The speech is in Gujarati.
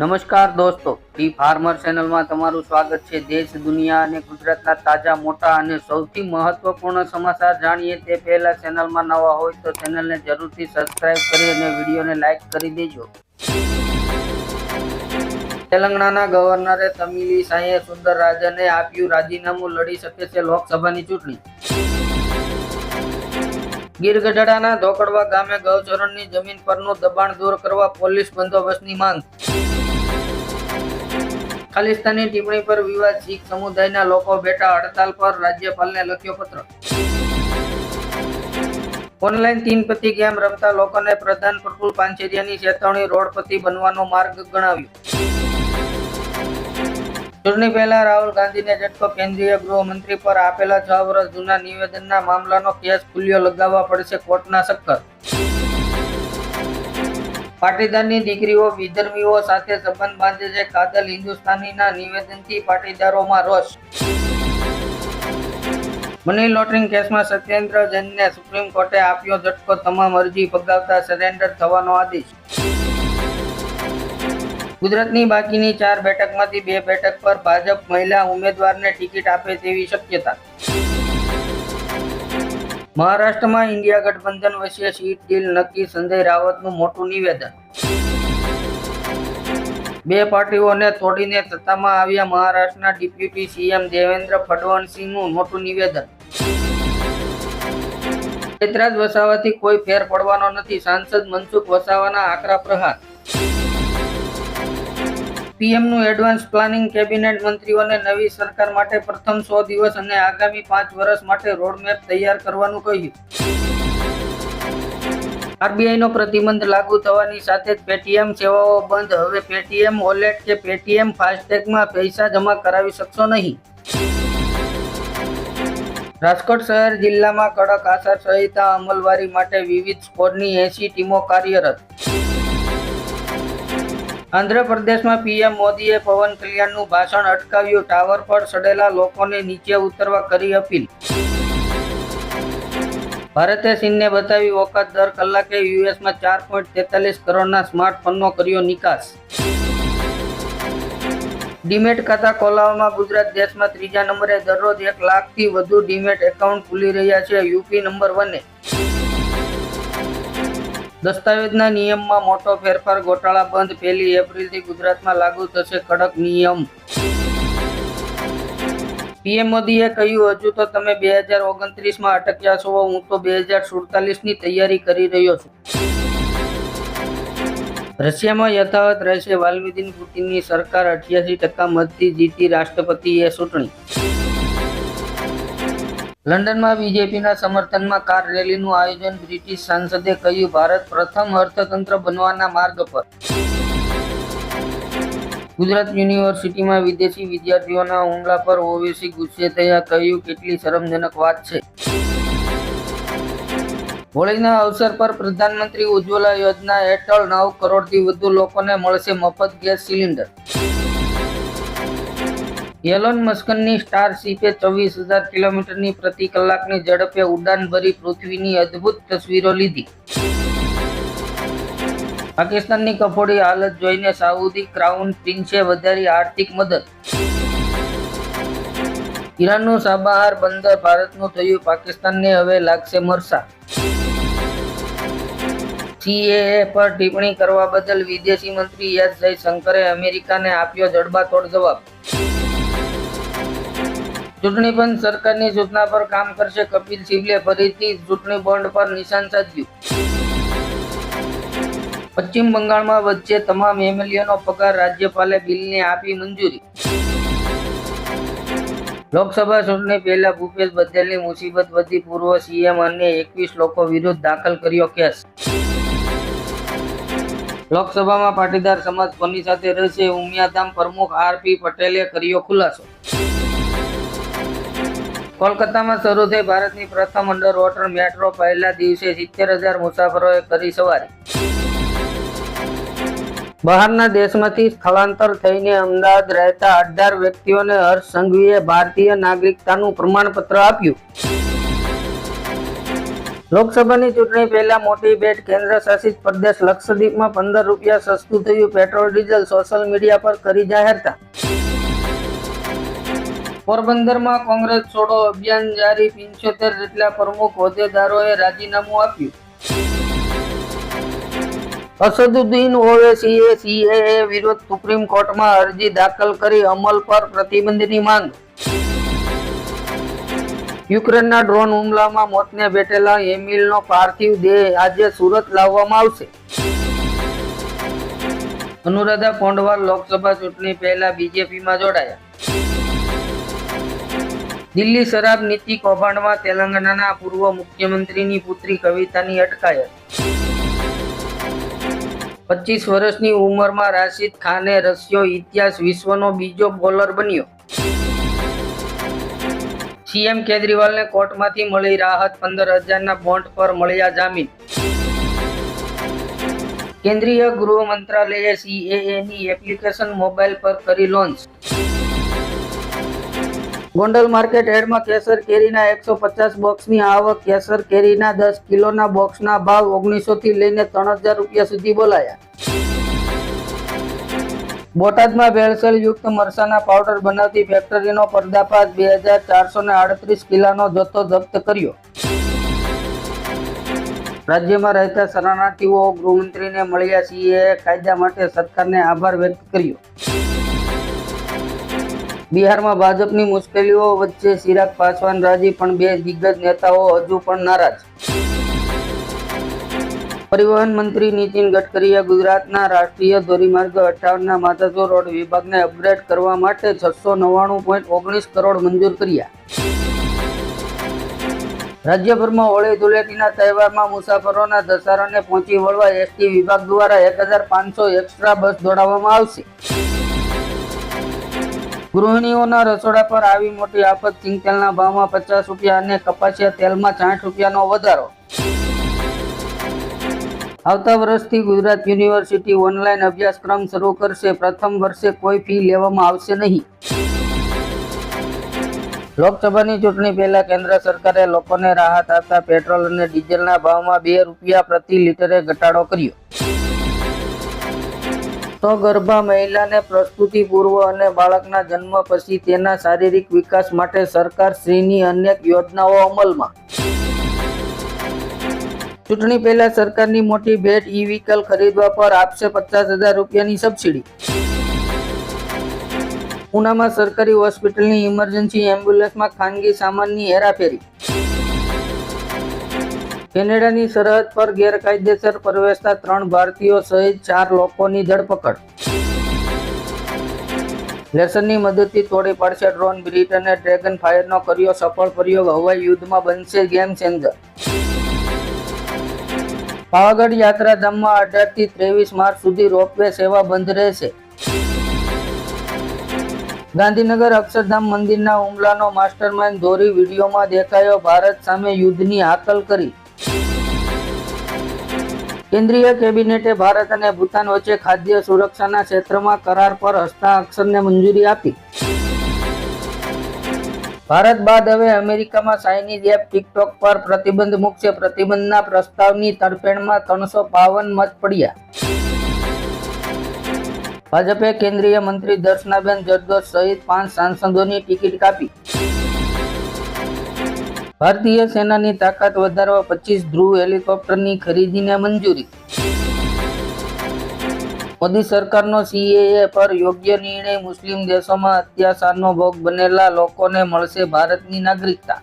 નમસ્કાર દોસ્તો, ટી ફાર્મર ચેનલમાં તમારું સ્વાગત છે. દેશ, દુનિયા અને ગુજરાતના તાજા, મોટા અને સૌથી મહત્વપૂર્ણ સમાચાર જાણીએ તે પહેલા ચેનલમાં નવા હોય તો ચેનલને જરૂરથી સબસ્ક્રાઇબ કરી અને વિડીયોને લાઈક કરી દેજો. તેલંગાણાના ગવર્નરે તમિલિસાઈએ સુંદરરાજને આપ્યું રાજીનામું, લડી શકે છે લોકસભાની ચૂંટણી. ગીર ગઢડાના ધોકડવા ગામે ગૌચરણની જમીન પરનું દબાણ દૂર કરવા પોલીસ બંદોબસ્તની માંગ. ખાલિસ્તાની ટિપ્પણી પર વિવાદ શીખ સમુદાયના લોકો બેઠા હડતાલ પર રાજ્યપાલને લખ્યો પત્ર. ઓનલાઈન તીન પતિ ગેમ રમતા લોકોને પ્રધાન પ્રફુલ પાંચેરિયાની ચેતવણી રોડપતિ બનવાનો માર્ગ ગણાવ્યો. ચૂંટણી પહેલા રાહુલ ગાંધીને ઝટકો કેન્દ્રીય ગૃહમંત્રી પર આપેલા છ વર્ષ જૂના નિવેદનના મામલાનો કેસ ખુલ્યો લગાવવા પડશે કોર્ટના ચક્કર પાટીદારની દીકરીઓ, વિધર્મીઓ સાથે સંબંધ બાંધે છે. કાદલ હિન્દુસ્તાનીના નિવેદનથી પાટીદારોમાં રોષ. મની લોન્ડરિંગ કેસમાં સત્યેન્દ્ર જૈનને સુપ્રીમ કોર્ટે આપ્યો ઝટકો. તમામ અરજી ફગાવતા સરેન્ડર થવાનો આદેશ. ગુજરાતની બાકીની ચાર બેઠકમાંથી બે બેઠક પર ભાજપ મહિલા ઉમેદવારને ટિકિટ આપે તેવી શક્યતા. મહારાષ્ટ્રમાં ઇન્ડિયા ગઠબંધન વચ્ચે સીટ ડીલ નક્કી, સંજય રાવતનું મોટું નિવેદન. બે પાર્ટીઓને તોડીને સત્તામાં આવ્યા મહારાષ્ટ્રના ડિપ્યુટી સીએમ દેવેન્દ્ર ફડણવીસનું મોટું નિવેદન. ચૈત્રાજ વસાવાથી કોઈ ફેર પડવાનો નથી, સાંસદ મનસુખ વસાવાના આકરા પ્રહાર. પીએમનું એડવાન્સ પ્લાનિંગ કેબિનેટ મંત્રીઓને નવી સરકાર માટે પ્રથમ સો દિવસ અને આગામી પાંચ વર્ષ માટે રોડમેપ તૈયાર કરવાનું કહ્યું. આરબીઆઈનો પ્રતિબંધ લાગુ થવાની સાથે જ પેટીએમ સેવાઓ બંધ. હવે પેટીએમ વોલેટ કે પેટીએમ ફાસ્ટેગમાં પૈસા જમા કરાવી શકશો નહીં. રાજકોટ શહેર જિલ્લામાં કડક આચારસંહિતા અમલવારી માટે વિવિધ સ્કોડની એસી ટીમો કાર્યરત. આંધ્રપ્રદેશમાં પીએમ મોદીએ પવન કલ્યાણનું ભાષણ અટકાવ્યું. ટાવર પર સડેલા લોકોને નીચે ઉતરવા કરી અપીલ. ભારતે ચીનને બતાવી ઓકાત દર કલાકે યુએસમાં ચાર પોઈન્ટ તેતાલીસ કરોડના સ્માર્ટફોનનો કર્યો નિકાસ. ડીમેટ ખાતા ખોલાવવામાં ગુજરાત દેશમાં ત્રીજા નંબરે દરરોજ એક લાખથી વધુ ડીમેટ એકાઉન્ટ ખુલી રહ્યા છે. UP number વને. દસ્તાવેજના નિયમમાં મોટો ફેરફાર ગોટાળા બંધ પહેલી એપ્રિલથી ગુજરાતમાં લાગુ થશે કડક નિયમ. પીએમ મોદીએ કહ્યું, હજુ તો તમે બે હજાર ઓગણત્રીસમાં અટક્યા છો. હું તો બે હજાર સુડતાલીસની તૈયારી કરી રહ્યો છું. રશિયામાં યથાવત રહેશે વાલ્મિદીન પુતિનની સરકાર. અઠ્યાસી ટકા મતથી જીતી રાષ્ટ્રપતિએ ચૂંટણી. લંડનમાં બીજેપીના સમર્થનમાં કાર રેલીનું આયોજન બ્રિટિશ સાંસદે કહ્યું, ભારત પ્રથમ અર્થતંત્ર બનવાના માર્ગ પર. ગુજરાત યુનિવર્સિટીમાં વિદેશી વિદ્યાર્થીઓના હુમલા પર ઓવેસી ગુસ્સે થયા, કહ્યું, કેટલી શરમજનક વાત છે. હોળીના અવસર પર પ્રધાનમંત્રી ઉજ્જવલા યોજના હેઠળ નવ કરોડથી વધુ લોકોને મળશે મફત ગેસ સિલિન્ડર. એલોન મસ્કનની સ્ટારશીપે ચોવીસ હજાર કિલોમીટરની પ્રતિ કલાકની ઝડપે ઉડાન ભરી પૃથ્વીની અદ્ભુત તસવીરો લીધી. પાકિસ્તાનની કફોડી હાલત જોઈને સાઉદી ક્રાઉન પ્રિન્સે વધારી આર્થિક મદદ. ઈરાનનું સાબાહાર બંદર ભારતનું થયું, પાકિસ્તાનને હવે લાગશે મરસા. સીએએ પર ટિપ્પણી કરવા બદલ વિદેશી મંત્રી એસ જયશંકરે અમેરિકાને આપ્યો જડબાતોડ જવાબ. ચૂંટણી પંચ સરકારની સૂચના પર કામ કરશે કપિલ સિબલે ફરીથી ચૂંટણી બોન્ડ પર નિશાન સાધ્યું. પશ્ચિમ બંગાળમાં વચ્ચે તમામ એમએલએનો પગાર રાજ્યપાલે બિલને આપી મંજૂરી. લોકસભા ચૂંટણી પહેલા ભૂપેશ બઘેલની મુસીબત વધી. પૂર્વ સીએમ અને એકવીસ લોકો વિરુદ્ધ દાખલ કર્યો કેસ. લોકસભામાં પાટીદાર સમાજ કોની સાથે રહેશે? ઉમિયાધામ પ્રમુખ આરપી પટેલે કર્યો ખુલાસો. કોલકાતામાં શરૂ થઈ ભારતની પ્રથમ અંડર વોટર મેટ્રો પહેલા દિવસે સિત્તેર હજાર મુસાફરોએ કરી સવારી. બહારના દેશમાંથી સ્થળાંતર થઈને અમદાવાદ રહેતા અઢાર વ્યક્તિઓને હર્ષ સંઘવીએ ભારતીય નાગરિકતાનું પ્રમાણપત્ર આપ્યું. લોકસભાની ચૂંટણી પહેલા મોટી ભેટ કેન્દ્ર શાસિત પ્રદેશ લક્ષદ્વીપમાં પંદર રૂપિયા સસ્તું થયું, પેટ્રોલ, ડીઝલ સોશિયલ મીડિયા પર કરી જાહેરતા. પોરબંદરમાં કોંગ્રેસ છોડો અભિયાન જારી પંચોતેર જેટલા પ્રમુખ હોદ્દેદારોએ રાજીનામું આપ્યું. અસદુદ્દીન ઓવેસીએ સીએએ વિરુદ્ધ સુપ્રીમ કોર્ટમાં અરજી દાખલ કરી અમલ પર પ્રતિબંધની માંગ. યુક્રેનના ડ્રોન હુમલામાં મોતને ભેટેલા એમિલનો પાર્થિવ દેહ આજે સુરત લાવવામાં આવશે. અનુરાધા પોંડવાલ લોકસભા ચૂંટણી પહેલા બીજેપીમાં જોડાયા. દિલ્હી શરાબ નીતિ કૌભાંડમાં તેલંગાણાના પૂર્વ મુખ્યમંત્રીની પુત્રી કવિતાની અટકાયત. પચીસ વર્ષની ઉંમરમાં રાશિદ ખાને રશિયો ઇતિહાસ વિશ્વનો બીજો બોલર બન્યો. સીએમ કેજરીવાલને કોર્ટમાંથી મળી રાહત, પંદર હજારના બોન્ડ પર મળ્યા જામીન. કેન્દ્રીય ગૃહ મંત્રાલયે સીએએની એપ્લિકેશન મોબાઈલ પર કરી લોન્ચ. ગોંડલ માર્કેટ હેડમાં કેસર કેરીના એકસો પચાસ બોક્સની આવક. કેસર કેરીના દસ કિલોના બોક્સના ભાવ ઓગણીસો થી લઈને ત્રણ હજાર રૂપિયા સુધી બોલાયા. બોટાદમાં ભેળસેલ યુક્ત મરસાના પાવડર બનાવતી ફેક્ટરીનો પર્દાફાશ બે હજાર ચારસો ને આડત્રીસ કિલ્લાનો જથ્થો જપ્ત કર્યો. રાજ્યમાં રહેતા શરણાર્થીઓ ગૃહમંત્રીને મળ્યા સીએ કાયદા માટે સરકારને આભાર વ્યક્ત કર્યો. બિહારમાં ભાજપની મુશ્કેલીઓ વચ્ચે ચિરાગ પાસવાન રાજી, પણ બે દિગ્ગજ નેતાઓ હજુ પણ નારાજ. પરિવહન મંત્રી નીતિન ગડકરીએ ગુજરાતના રાષ્ટ્રીય ધોરીમાર્ગ અઠાવનના માધાસુર રોડ વિભાગને અપગ્રેડ કરવા માટે છસો નવ્વાણું પોઈન્ટ ઓગણીસ કરોડ મંજૂર કર્યા. રાજ્યભરમાં હોળી ધૂળેટીના તહેવારમાં મુસાફરોના ધસારાને પહોંચી વળવા એસટી વિભાગ દ્વારા એક હજાર પાંચસો એક્સ્ટ્રા બસ દોડાવવામાં આવશે. ગૃહિણીઓના રસોડા પર આવી મોટી આફત સિંગતેલના ભાવમાં પચાસ રૂપિયા અને કપાસિયા તેલમાં સાઠ રૂપિયાનો વધારો. આવતા વર્ષથી ગુજરાત યુનિવર્સિટી ઓનલાઈન અભ્યાસક્રમ શરૂ કરશે. પ્રથમ વર્ષે કોઈ ફી લેવામાં આવશે નહીં. લોકસભાની ચૂંટણી પહેલા કેન્દ્ર સરકારે લોકોને રાહત આપતા પેટ્રોલ અને ડીઝલના ભાવમાં બે રૂપિયા પ્રતિ લીટરે ઘટાડો કર્યો. તો ગર્ભા મહિલાને પ્રસ્તુતિ પૂર્વ અને બાળકના જન્મ પછી તેના શારીરિક વિકાસ માટે સરકાર શ્રીની અનેક યોજનાઓ અમલમાં. ચૂંટણી પહેલા સરકારની મોટી ભેટ ઈ વ્હીકલ ખરીદવા પર આપશે પચાસ હજાર રૂપિયાની સબસિડી. પૂનામાં સરકારી હોસ્પિટલની ઇમરજન્સી એમ્બ્યુલન્સમાં ખાનગી સામાનની હેરાફેરી. કેનેડાની સરહદ પર ગેરકાયદેસર પ્રવેશતા ત્રણ ભારતીયો સહિત ચાર લોકોની ધરપકડ. લેસનની મદદથી તોડી પાડશે ડ્રોન બ્રિટને ડ્રેગન ફાયરનો કર્યો સફળ પ્રયોગ. હવાઈ યુદ્ધમાં બનશે ગેમ ચેન્જર. પાવાગઢ યાત્રાધામમાં અઢારથી ત્રેવીસ માર્ચ સુધી રોપવે સેવા બંધ રહેશે. ગાંધીનગર અક્ષરધામ મંદિરના હુમલાનો માસ્ટરમાઇન્ડ ધોરી વિડીયોમાં દેખાયો. ભારત સામે યુદ્ધની હાકલ કરી. કેન્દ્રીય કેબિનેટે ભારત અને ભૂતાન વચ્ચે ખાદ્ય સુરક્ષાના ક્ષેત્રમાં કરાર પર હસ્તાક્ષરને મંજૂરી આપી. ભારત બાદ હવે અમેરિકામાં ચાઇનીઝ એપ ટિકટોક પર પ્રતિબંધ મૂકશે. પ્રતિબંધના પ્રસ્તાવની તરફેણમાં ત્રણસો બાવન મત પડ્યા. ભાજપે કેન્દ્રીય મંત્રી દર્શનાબેન જરદોશ સહિત પાંચ સાંસદોની ટિકિટ કાપી. ભારતીય સેનાની તાકાત વધારવા પચીસ ધ્રુવ હેલિકોપ્ટરની ખરીદીને મંજૂરી. મોદી સરકારનો સીએએ પર યોગ્ય નિર્ણય મુસ્લિમ દેશોમાં અત્યાચારનો ભોગ બનેલા લોકોને મળશે ભારતની નાગરિકતા.